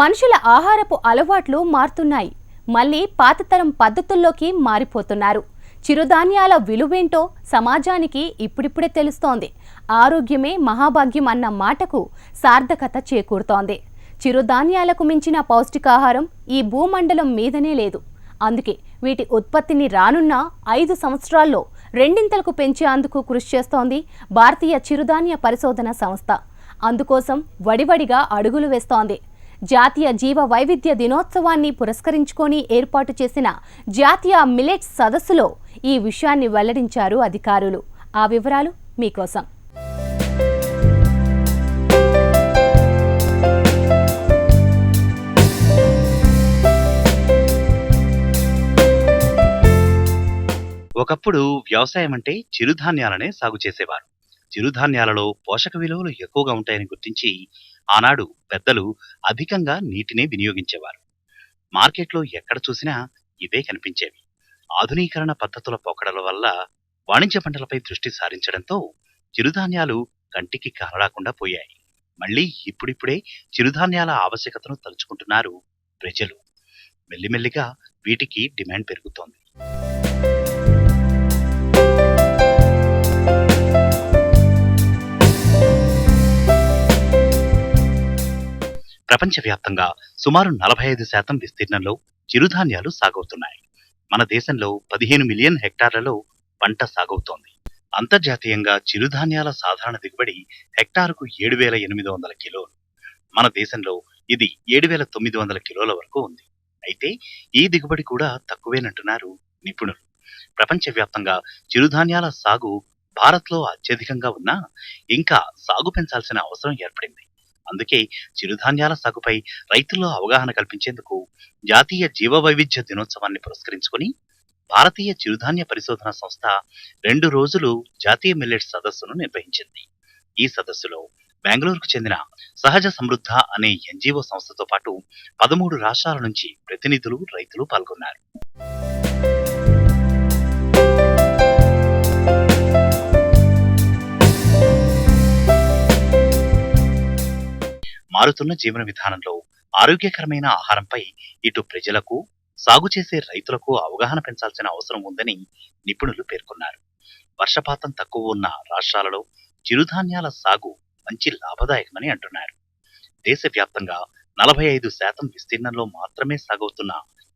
మనుషుల ఆహారపు అలవాట్లు మారుతున్నాయి. మళ్ళీ పాతతరం పద్ధతుల్లోకి మారిపోతున్నారు. చిరుధాన్యాల విలువేంటో సమాజానికి ఇప్పుడిప్పుడే తెలుస్తోంది. ఆరోగ్యమే మహాభాగ్యం అన్న మాటకు సార్థకత చేకూరుతోంది. చిరుధాన్యాలకు మించిన పౌష్టికాహారం ఈ భూమండలం మీదనే లేదు. అందుకే వీటి ఉత్పత్తిని రానున్న ఐదు సంవత్సరాల్లో రెండింతలకు పెంచేందుకు కృషి చేస్తోంది భారతీయ చిరుధాన్య పరిశోధన సంస్థ. అందుకోసం వడివడిగా అడుగులు వేస్తోంది. జాతీయ జీవ వైవిధ్య దినోత్సవాన్ని పురస్కరించుకొని ఏర్పాటు చేసిన జాతీయ మిలెట్స్ సదస్సులో ఈ విషయాన్ని వెల్లడించారు అధికారులు. ఆ వివరాలు మీకోసం. ఒకప్పుడు వ్యవసాయం అంటే చిరుధాన్యాలనే సాగు చేసేవారు. చిరుధాన్యాలలో పోషక విలువలు ఎక్కువగా ఉంటాయని గుర్తించి ఆనాడు పెద్దలు అధికంగా నీటినే వినియోగించేవారు. మార్కెట్లో ఎక్కడ చూసినా ఇవే కనిపించేవి. ఆధునీకరణ పద్ధతుల పోకడల వల్ల వాణిజ్య పంటలపై దృష్టి సారించడంతో చిరుధాన్యాలు కంటికి కనరాకుండా పోయాయి. మళ్ళీ ఇప్పుడిప్పుడే చిరుధాన్యాల ఆవశ్యకతను తలుచుకుంటున్నారు ప్రజలు. మెల్లిమెల్లిగా వీటికి డిమాండ్ పెరుగుతోంది. ప్రపంచవ్యాప్తంగా సుమారు నలభై ఐదు శాతం విస్తీర్ణంలో చిరుధాన్యాలు సాగవుతున్నాయి. మన దేశంలో పదిహేను మిలియన్ హెక్టార్లలో పంట సాగవుతోంది. అంతర్జాతీయంగా చిరుధాన్యాల సాధారణ దిగుబడి హెక్టారుకు ఏడు వేల ఎనిమిది వందల కిలోలు. మన దేశంలో ఇది ఏడు వేల తొమ్మిది వందల కిలోల వరకు ఉంది. అయితే ఈ దిగుబడి కూడా తక్కువేనంటున్నారు నిపుణులు. ప్రపంచవ్యాప్తంగా చిరుధాన్యాల సాగు భారత్లో అత్యధికంగా ఉన్నా ఇంకా సాగు పెంచాల్సిన అవసరం ఏర్పడింది. అందుకే చిరుధాన్యాల సాగుపై రైతుల్లో అవగాహన కల్పించేందుకు జాతీయ జీవ వైవిధ్య దినోత్సవాన్ని పురస్కరించుకుని భారతీయ చిరుధాన్య పరిశోధన సంస్థ రెండు రోజులు జాతీయ మిల్లెట్ సదస్సును నిర్వహించింది. ఈ సదస్సులో బెంగళూరుకు చెందిన సహజ సమృద్ధ అనే ఎన్జిఓ సంస్థతో పాటు పదమూడు రాష్ట్రాల నుంచి ప్రతినిధులు రైతులు పాల్గొన్నారు. మారుతున్న జీవన విధానంలో ఆరోగ్యకరమైన ఆహారంపై ఇటు ప్రజలకు సాగు చేసే రైతులకు అవగాహన పెంచాల్సిన అవసరం ఉందని నిపుణులు పేర్కొన్నారు. వర్షపాతం తక్కువ ఉన్న రాష్ట్రాలలో చిరుధాన్యాల సాగు మంచి లాభదాయకమని అంటున్నారు. దేశవ్యాప్తంగా నలభై ఐదు శాతం విస్తీర్ణంలో మాత్రమే సాగవుతున్న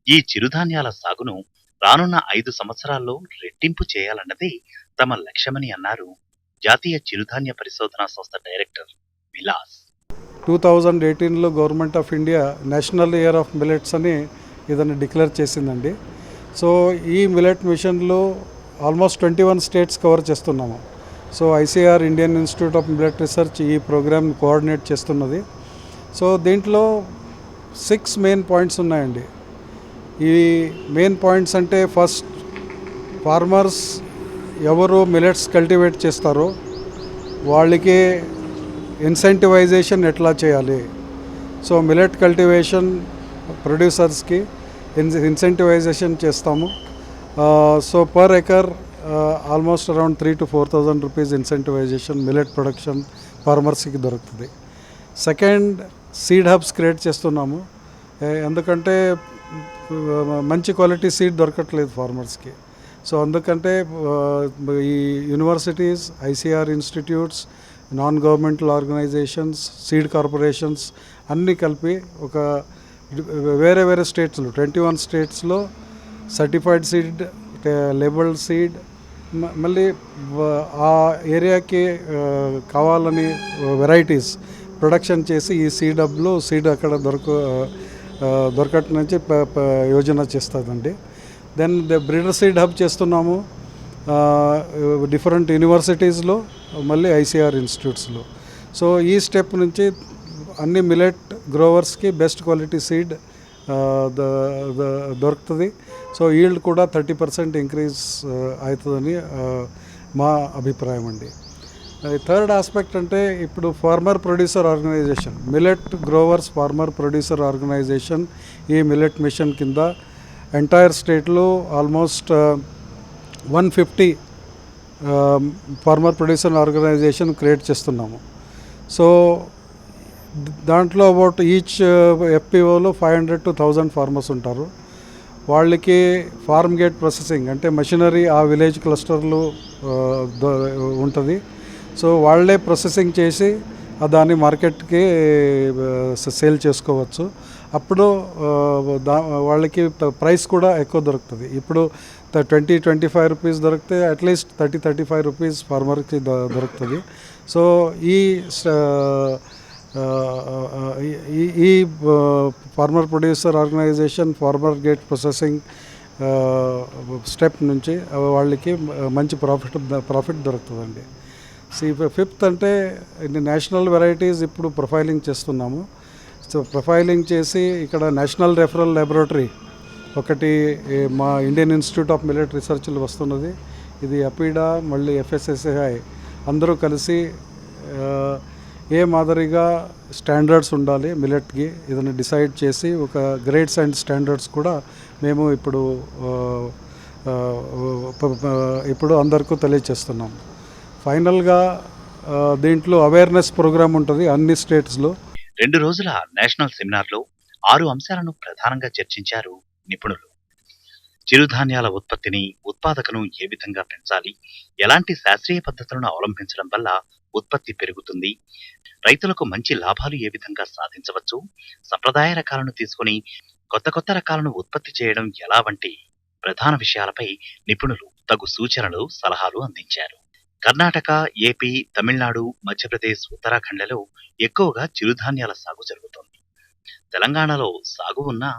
ఈ చిరుధాన్యాల సాగును రానున్న ఐదు సంవత్సరాల్లో రెట్టింపు చేయాలన్నదే తమ లక్ష్యమని అన్నారు జాతీయ చిరుధాన్య పరిశోధన సంస్థ డైరెక్టర్ విలాస్. టూ థౌజండ్ ఎయిటీన్లో government of India national year of millets అని ఇదని డిక్లేర్ చేసిందండి. సో ఈ మిలెట్ మిషన్లో almost twenty one states cover చేస్తున్నాము. So ICR Indian institute of millet research ఈ ప్రోగ్రామ్ని కోఆర్డినేట్ చేస్తున్నది. సో దీంట్లో సిక్స్ మెయిన్ పాయింట్స్ ఉన్నాయండి. ఈ మెయిన్ పాయింట్స్ అంటే ఫస్ట్ ఫార్మర్స్ ఎవరు మిలెట్స్ కల్టివేట్ చేస్తారో వాళ్ళకి ఇన్సెంటివైజేషన్ ఎట్లా చేయాలి? సో మిలెట్ కల్టివేషన్ ప్రొడ్యూసర్స్కి ఇన్ ఇన్సెంటివైజేషన్ చేస్తాము. So per acre almost around three to four thousand rupees incentivization millet production ఫార్మర్స్కి దొరుకుతుంది. సెకండ్ సీడ్ హబ్స్ క్రియేట్ చేస్తున్నాము. ఎందుకంటే మంచి క్వాలిటీ సీడ్ దొరకట్లేదు ఫార్మర్స్కి సో అందుకంటే ఈ universities ICR institutes non governmental organizations seed corporations అన్నీ కలిపి ఒక వేరే వేరే స్టేట్స్లో ట్వంటీ వన్ స్టేట్స్లో సర్టిఫైడ్ సీడ్ లేబుల్డ్ సీడ్ మళ్ళీ ఆ ఏరియాకి కావాలని వెరైటీస్ ప్రొడక్షన్ చేసి ఈ సీడ్ హబ్లో సీడ్ అక్కడ దొరక ఆ, దొరకటం నుంచి యోజన చేస్తుందండి. Then the breeder seed hub చేస్తున్నాము. డిఫరెంట్ యూనివర్సిటీస్లో మళ్ళీ ఐసీఆర్ ఇన్స్టిట్యూట్స్లో. సో ఈ స్టెప్ నుంచి అన్ని మిలెట్ గ్రోవర్స్కి బెస్ట్ క్వాలిటీ సీడ్ దొరుకుతుంది. సో ఈల్డ్ కూడా థర్టీ పర్సెంట్ ఇంక్రీజ్ అవుతుందని మా అభిప్రాయం అండి. థర్డ్ ఆస్పెక్ట్ అంటే ఇప్పుడు farmer producer organization. Millet growers farmer producer organization ఈ మిలెట్ మిషన్ కింద ఎంటైర్ స్టేట్లో almost one fifty um, farmer producer organization create చేస్తున్నాము. సో దాంట్లో about each uh, ఎఫ్పిఓలో five hundred to thousand farmers ఉంటారు. వాళ్ళకి ఫార్మ్ గేట్ ప్రాసెసింగ్ అంటే machinery ఆ village క్లస్టర్లు uh, ఉంటుంది. సో వాళ్ళే ప్రాసెసింగ్ చేసి దాన్ని మార్కెట్కి uh, సేల్ చేసుకోవచ్చు. అప్పుడు దా వాళ్ళకి ప్రైస్ కూడా ఎక్కువ దొరుకుతుంది. ఇప్పుడు ట్వంటీ ట్వంటీ ఫైవ్ రూపీస్ దొరికితే at least thirty thirty five rupees ఫార్మర్కి the దొరుకుతుంది. సో ఈ ఈ farmer producer organisation farmer gate processing step నుంచి వాళ్ళకి మంచి ప్రాఫిట్ ప్రాఫిట్ దొరుకుతుందండి. సో ఫిఫ్త్ అంటే నేషనల్ వెరైటీస్ ఇప్పుడు ప్రొఫైలింగ్ చేస్తున్నాము. సో ప్రొఫైలింగ్ చేసి ఇక్కడ నేషనల్ రెఫరల్ ల్యాబొరేటరీ ఒకటి మా ఇండియన్ ఇన్స్టిట్యూట్ ఆఫ్ మిలిట్ రీసెర్చ్లు వస్తున్నది. ఇది అపీడా మళ్ళీ ఎఫ్ఎస్ఎస్ఐ అందరూ కలిసి ఏ మాదిరిగా స్టాండర్డ్స్ ఉండాలి మిలెట్కి ఇదని డిసైడ్ చేసి ఒక గ్రేడ్స్ అండ్ స్టాండర్డ్స్ కూడా మేము ఇప్పుడు ఇప్పుడు అందరికీ తెలియచేస్తున్నాం. ఫైనల్గా దీంట్లో అవేర్నెస్ ప్రోగ్రామ్ ఉంటుంది అన్ని స్టేట్స్లో రెండు రోజుల నేషనల్ సెమినార్లో ఆరు అంశాలను ప్రధానంగా చర్చించారు నిపుణులు. చిరుధాన్యాల ఉత్పత్తిని ఉత్పాదకను ఏ విధంగా పెంచాలి ఎలాంటి శాస్త్రీయ పద్ధతులను అవలంబించడం వల్ల ఉత్పత్తి పెరుగుతుంది రైతులకు మంచి లాభాలు ఏ విధంగా సాధించవచ్చు సంప్రదాయ రకాలను తీసుకొని కొత్త కొత్త రకాలను ఉత్పత్తి చేయడం ఎలా వంటి ప్రధాన విషయాలపై నిపుణులు తగు సూచనలు సలహాలు అందించారు. కర్ణాటక ఏపీ తమిళనాడు మధ్యప్రదేశ్ ఉత్తరాఖండ్లలో ఎక్కువగా చిరుధాన్యాల సాగు జరుగుతోంది. తెలంగాణలో సాగు ఉన్నా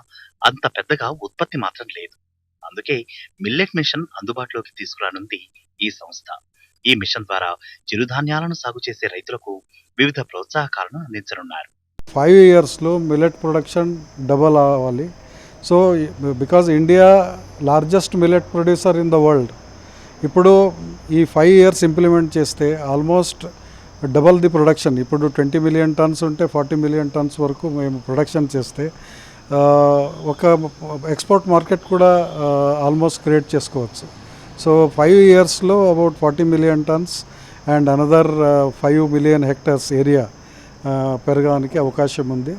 అంత పెద్దగా ఉత్పత్తి మాత్రం లేదు. అందుకే మిల్లెట్ మిషన్ అందుబాటులోకి తీసుకురానుంది ఈ సంస్థ. ఈ మిషన్ ద్వారా చిరుధాన్యాలను సాగు చేసే రైతులకు వివిధ ప్రోత్సాహకాలను అందించనున్నారు. ఫైవ్ ఇయర్స్లో మిల్లెట్ ప్రొడక్షన్ డబల్ అవ్వాలి. So because India largest millet producer in the world ఇప్పుడు ఈ ఫైవ్ ఇయర్స్ ఇంప్లిమెంట్ చేస్తే ఆల్మోస్ట్ డబల్ ది ప్రొడక్షన్ ఇప్పుడు ట్వంటీ మిలియన్ టన్స్ ఉంటే ఫార్టీ మిలియన్ టన్స్ వరకు మేము ప్రొడక్షన్ చేస్తే ఒక ఎక్స్పోర్ట్ మార్కెట్ కూడా ఆల్మోస్ట్ క్రియేట్ చేసుకోవచ్చు. సో ఫైవ్ ఇయర్స్లో about forty million tons and another five million hectares area పెరగడానికి అవకాశం ఉంది.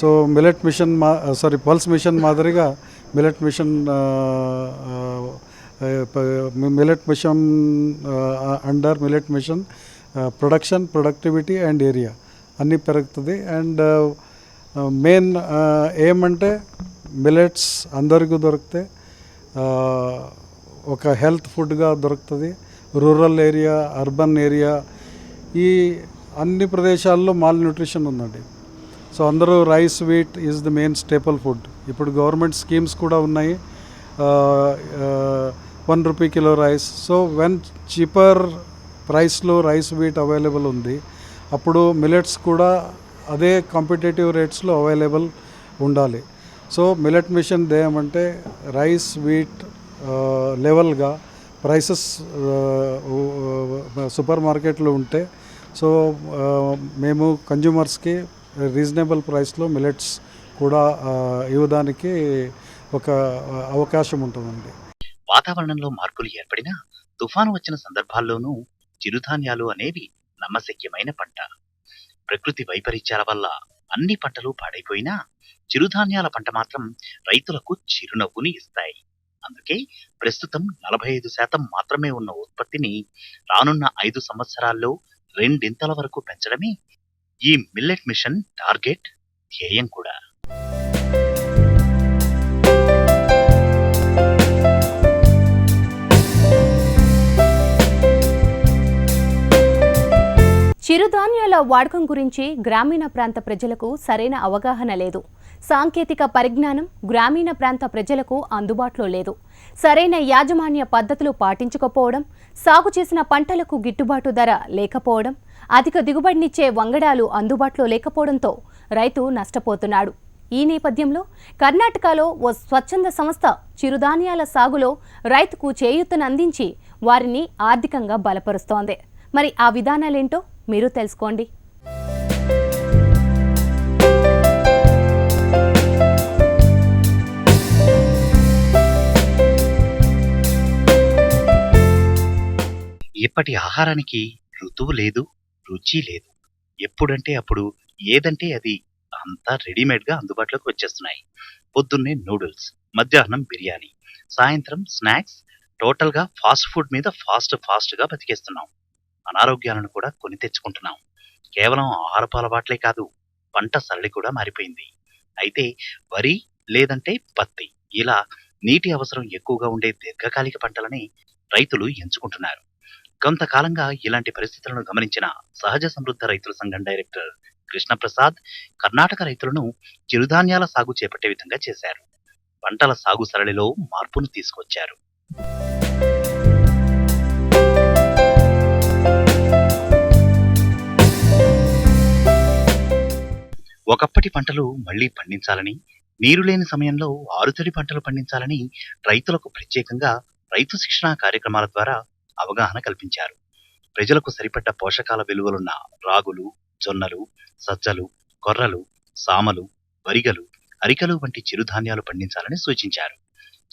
సో మిలెట్ మిషన్ మా సారీ పల్స్ మిషన్ మాదిరిగా millet mission millet mission under millet mission production productivity and area అన్నీ పెరుగుతుంది. And main ఏమంటే millets అందరికీ దొరికితే ఒక హెల్త్ ఫుడ్గా దొరుకుతుంది. రూరల్ ఏరియా అర్బన్ ఏరియా ఈ అన్ని ప్రదేశాల్లో మాల్ న్యూట్రిషన్ ఉందండి. సో అందరూ rice wheat is the main staple food ఇప్పుడు గవర్నమెంట్ స్కీమ్స్ కూడా ఉన్నాయి. One rupee kilo rice. So when cheaper ప్రైస్లో రైస్ వీట్ అవైలబుల్ ఉంది అప్పుడు మిలెట్స్ కూడా అదే కాంపిటేటివ్ రేట్స్లో అవైలబుల్ ఉండాలి. సో మిలెట్ మిషన్ దేయమంటే రైస్ వీట్ లెవెల్గా ప్రైసెస్ సూపర్ మార్కెట్లో ఉంటే సో మేము కన్జ్యూమర్స్కి రీజనబుల్ ప్రైస్లో మిలెట్స్ కూడా ఇవ్వడానికి ఒక అవకాశం ఉంటుందండి. వాతావరణంలో మార్పులు ఏర్పడినా తుఫాను వచ్చిన సందర్భాల్లోనూ చిరుధాన్యాలు అనేవి నమ్మశక్యమైన పంట. ప్రకృతి వైపరీత్యాల వల్ల అన్ని పంటలు పాడైపోయినా చిరుధాన్యాల పంట మాత్రం రైతులకు చిరునవ్వుని ఇస్తాయి. అందుకే ప్రస్తుతం నలభై ఐదు శాతం మాత్రమే ఉన్న ఉత్పత్తిని రానున్న ఐదు సంవత్సరాల్లో రెండింతల వరకు పెంచడమే ఈ మిల్లెట్ మిషన్ టార్గెట్ ధ్యేయం కూడా. చిరుధాన్యాల వాడకం గురించి గ్రామీణ ప్రాంత ప్రజలకు సరైన అవగాహన లేదు. సాంకేతిక పరిజ్ఞానం గ్రామీణ ప్రాంత ప్రజలకు అందుబాటులో లేదు. సరైన యాజమాన్య పద్ధతులు పాటించకపోవడం సాగు చేసిన పంటలకు గిట్టుబాటు ధర లేకపోవడం అధిక దిగుబడినిచ్చే వంగడాలు అందుబాటులో లేకపోవడంతో రైతు నష్టపోతున్నాడు. ఈ నేపథ్యంలో కర్ణాటకలో ఓ స్వచ్ఛంద సంస్థ చిరుధాన్యాల సాగులో రైతుకు చేయూతను అందించి వారిని ఆర్థికంగా బలపరుస్తోంది. మరి ఆ విధానాలేంటో? మీరు తెలుసుకోండి. ఇప్పటి ఆహారానికి ఋతువు లేదు రుచి లేదు. ఎప్పుడంటే అప్పుడు ఏదంటే అది అంతా రెడీమేడ్గా అందుబాటులోకి వచ్చేస్తున్నాయి. పొద్దున్నే నూడిల్స్ మధ్యాహ్నం బిర్యానీ సాయంత్రం స్నాక్స్ టోటల్గా ఫాస్ట్ ఫుడ్ మీద ఫాస్ట్ ఫాస్ట్గా బతికేస్తున్నాం. అనారోగ్యాలను కూడా కొని తెచ్చుకుంటున్నాం. కేవలం ఆహారపు అలవాట్లే కాదు పంట సరళి కూడా మారిపోయింది. అయితే వరి లేదంటే పత్తి ఇలా నీటి అవసరం ఎక్కువగా ఉండే దీర్ఘకాలిక పంటలని రైతులు ఎంచుకుంటున్నారు. కొంతకాలంగా ఇలాంటి పరిస్థితులను గమనించిన సహజ సమృద్ధ రైతుల సంఘం డైరెక్టర్ కృష్ణప్రసాద్ కర్ణాటక రైతులను చిరుధాన్యాల సాగు చేపట్టే విధంగా చేశారు. పంటల సాగు సరళిలో మార్పును తీసుకొచ్చారు. ఒకప్పటి పంటలు మళ్ళీ పండించాలని నీరు లేని సమయంలో ఆరుతడి పంటలు పండించాలని రైతులకు ప్రత్యేకంగా రైతు శిక్షణా కార్యక్రమాల ద్వారా అవగాహన కల్పించారు. ప్రజలకు సరిపడ్డ పోషకాల విలువలున్న రాగులు జొన్నలు సజ్జలు కొర్రలు సామలు వరిగలు అరికలు వంటి చిరుధాన్యాలు పండించాలని సూచించారు.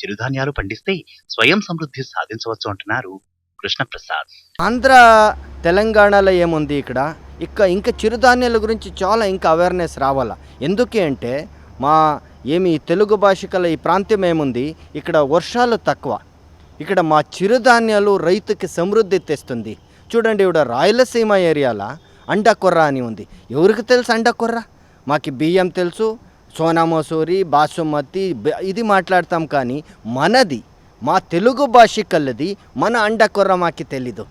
చిరుధాన్యాలు పండిస్తే స్వయం సమృద్ధి సాధించవచ్చు అంటున్నారు కృష్ణప్రసాద్. ఆంధ్ర తెలంగాణలో ఏముంది ఇక్కడ? ఇక ఇంకా చిరుధాన్యాల గురించి చాలా ఇంకా అవేర్నెస్ రావాలా? ఎందుకే అంటే మా ఏమి తెలుగు భాష కల ఈ ప్రాంతం ఏముంది? ఇక్కడ వర్షాలు తక్కువ. ఇక్కడ మా చిరుధాన్యాలు రైతుకి సమృద్ధి తెస్తుంది. చూడండి ఇవిడ రాయలసీమ ఏరియాలో అండకొర్ర అని ఉంది. ఎవరికి తెలుసు అండకొర్ర? మాకు బియ్యం తెలుసు సోనా మసూరి బాసుమతి ఇది మాట్లాడతాం కానీ మనది మా తెలుగు భాషికల్లది మన అండకొర్ర మాకు తెలీదు.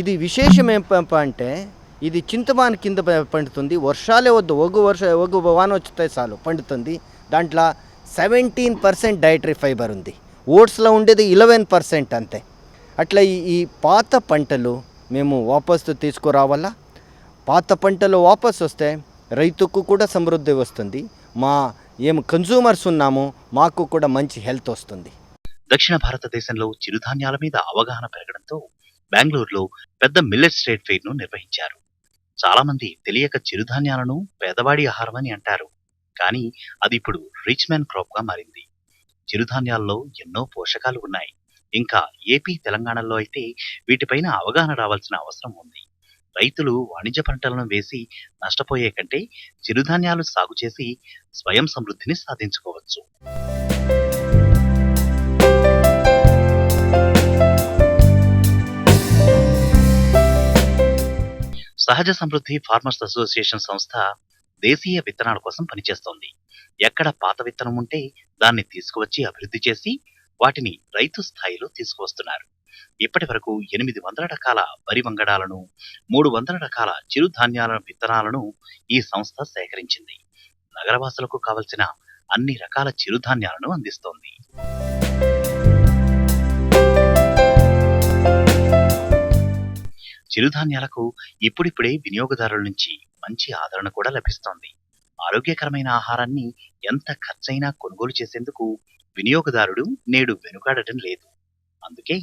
ఇది విశేషం ఏం అంటే ఇది చింతమాన్ కింద పండుతుంది. వర్షాలే వద్దు. ఒగ్గు వర్ష ఒగ్గు వాన వచ్చితే చాలు పండుతుంది. దాంట్లో సెవెంటీన్ పర్సెంట్ డైటరీ ఫైబర్ ఉంది. ఓట్స్లో ఉండేది ఇలెవెన్ పర్సెంట్ అంతే. అట్లా ఈ పాత పంటలు మేము వాపసు తీసుకురావాలా? పాత పంటలు వాపసు వస్తే రైతుకు కూడా సమృద్ధి వస్తుంది. మా ఏం కన్జ్యూమర్స్ ఉన్నామో మాకు కూడా మంచి హెల్త్ వస్తుంది. దక్షిణ భారతదేశంలో చిరుధాన్యాల మీద అవగాహన పెరగడంతో బెంగళూరులో పెద్ద మిల్లెట్ స్టేట్ ఫెయిర్ను నిర్వహించారు. చాలా మంది తెలియక చిరుధాన్యాలను పేదవాడి ఆహారం అని అంటారు. కానీ అది ఇప్పుడు రిచ్ మ్యాన్ క్రాప్గా మారింది. చిరుధాన్యాల్లో ఎన్నో పోషకాలు ఉన్నాయి. ఇంకా ఏపీ తెలంగాణలో అయితే వీటిపైన అవగాహన రావాల్సిన అవసరం ఉంది. రైతులు వాణిజ్య పంటలను వేసి నష్టపోయే కంటే చిరుధాన్యాలు సాగు చేసి స్వయం సమృద్ధిని సాధించుకోవచ్చు. సహజ సమృద్ధి ఫార్మర్స్ అసోసియేషన్ సంస్థ దేశీయ విత్తనాల కోసం పనిచేస్తోంది. ఎక్కడ పాత విత్తనం ఉంటే దాన్ని తీసుకువచ్చి అభివృద్ధి చేసి వాటిని రైతు స్థాయిలో తీసుకువస్తున్నారు. ఇప్పటి వరకు ఎనిమిది వందల రకాల వరి వంగడాలను మూడు వందల రకాల చిరుధాన్యాల విత్తనాలను ఈ సంస్థ సేకరించింది. నగరవాసులకు కావలసిన అన్ని రకాల చిరుధాన్యాలను అందిస్తోంది. చిరుధాన్యాలకు ఇప్పుడిప్పుడే వినియోగదారుల నుంచి మంచి ఆదరణ కూడా లభిస్తోంది. ఆరోగ్యకరమైన ఆహారాన్ని ఎంత ఖర్చైనా కొనుగోలు చేసేందుకు వినియోగదారుడు నేడు వెనుకాడటం లేదు. అందుకే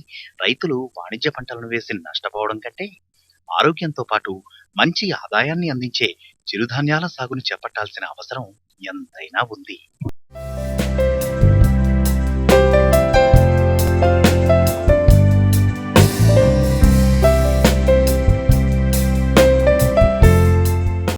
రైతులు వాణిజ్య పంటలను వేసి నష్టపోవడం కంటే ఆరోగ్యంతో పాటు మంచి ఆదాయాన్ని అందించే చిరుధాన్యాల సాగును చేపట్టాల్సిన అవసరం ఎంతైనా ఉంది.